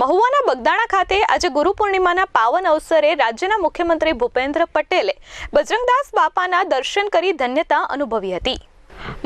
મહુવાના બગદાણા ખાતે આજે ગુરુ પૂર્ણિમાના પાવન અવસરે રાજ્યના મુખ્યમંત્રી ભૂપેન્દ્ર પટેલે બજરંગદાસ બાપાના દર્શન કરી ધન્યતા અનુભવી હતી.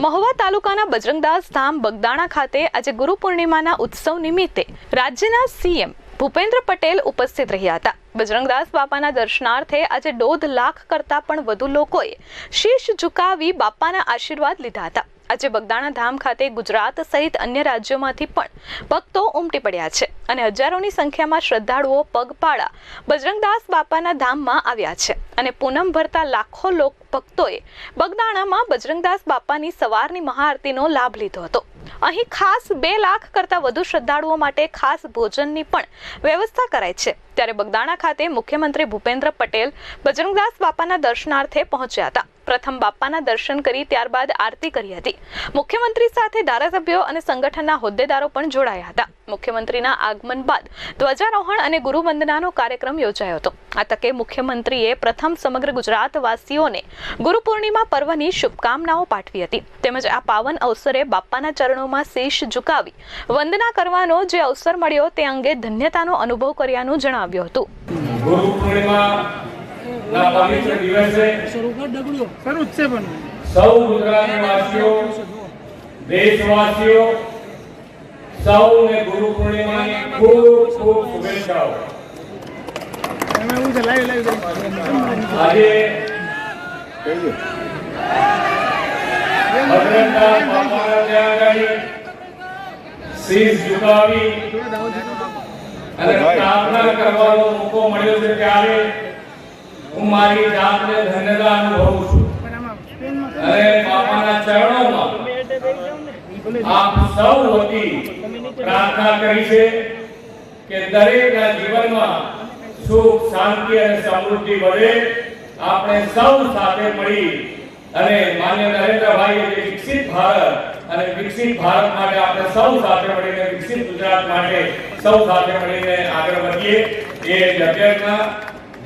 મહુવા તાલુકાના બજરંગદાસ ધામ બગદાણા ખાતે આજે ગુરુ પૂર્ણિમાના ઉત્સવ નિમિત્તે રાજ્યના સીએમ ભૂપેન્દ્ર પટેલ ઉપસ્થિત રહ્યા હતા. બજરંગદાસ બાપાના દર્શનાર્થે આજે દોઢ લાખ કરતાં પણ વધુ લોકોએ શીશ ઝુકાવી બાપાના આશીર્વાદ લીધા હતા. આજે બગદાણા ધામ ખાતે ગુજરાત સહિત અન્ય રાજ્યોમાંથી પણ ભક્તો ઉમટી પડ્યા છે અને હજારોની સંખ્યામાં શ્રદ્ધાળુઓ પગપાળા, બજરંગદાસ બાપાના ધામમાં આવ્યા છે અને પૂનમ ભરતા લાખો લોક ભક્તોએ બગદાણામાં બજરંગદાસ બાપાની સવારની મહાઆરતીનો લાભ લીધો હતો. અહીં ખાસ બે લાખ કરતાં વધુ શ્રદ્ધાળુઓ માટે ખાસ ભોજનની પણ વ્યવસ્થા કરાઈ છે. ત્યારે બગદાણા ખાતે મુખ્યમંત્રી ભૂપેન્દ્ર પટેલ બજરંગદાસ બાપાના દર્શનાર્થે પહોંચ્યા હતા. પ્રથમ બાપાના દર્શન કરી ત્યારબાદ આરતી કરી હતી. મુખ્યમંત્રી સાથે ધારાસભ્યો અને સંગઠનના હોદ્દેદારો પણ જોડાયા હતા. મુખ્યમંત્રીના આગમન બાદ ધ્વજારોહણ અને ગુરુવંદનાનો કાર્યક્રમ યોજાયો હતો. આ તકે મુખ્યમંત્રીએ પ્રથમ સમગ્ર ગુજરાતવાસીઓને ગુરુ પૂર્ણિમા પર્વની શુભકામનાઓ પાઠવી હતી. તેમજ આ પાવન અવસરે બાપાના ચરણોમાં શીશ ઝુકાવી વંદના કરવાનો જે અવસર મળ્યો તે અંગે ધન્યતાનો અનુભવ કર્યાનું જણાવ્યું હતું. ના પવિત્ર દિવસે સૌ ગુજરાતી વાસીઓ દેશવાસીઓ સૌને ગુરુ પૂર્ણિમાની ખૂબ ખૂબ શુભેચ્છાઓ આજે અને પ્રાર્થના કરવાનો મોકો મળ્યો છે ત્યારે હું મારી જાતને ધન્યતા અનુભવું છું. અને બાપાના ચરણોમાં આપ સૌ વતી પ્રાર્થના કરી છે કે દરેકના જીવનમાં સુખ, શાંતિ અને સમૃદ્ધિ વધે આપણે સૌ સાથે મળી અને માન્ય નરેન્દ્રભાઈએ જે વિકસિત ભારત અને વિકસિત ભારત માટે આપણે સૌ સાથે મળીને, વિકસિત ગુજરાત માટે સૌ સાથે મળીને આગળ વધીએ. એ અભ્યર્થના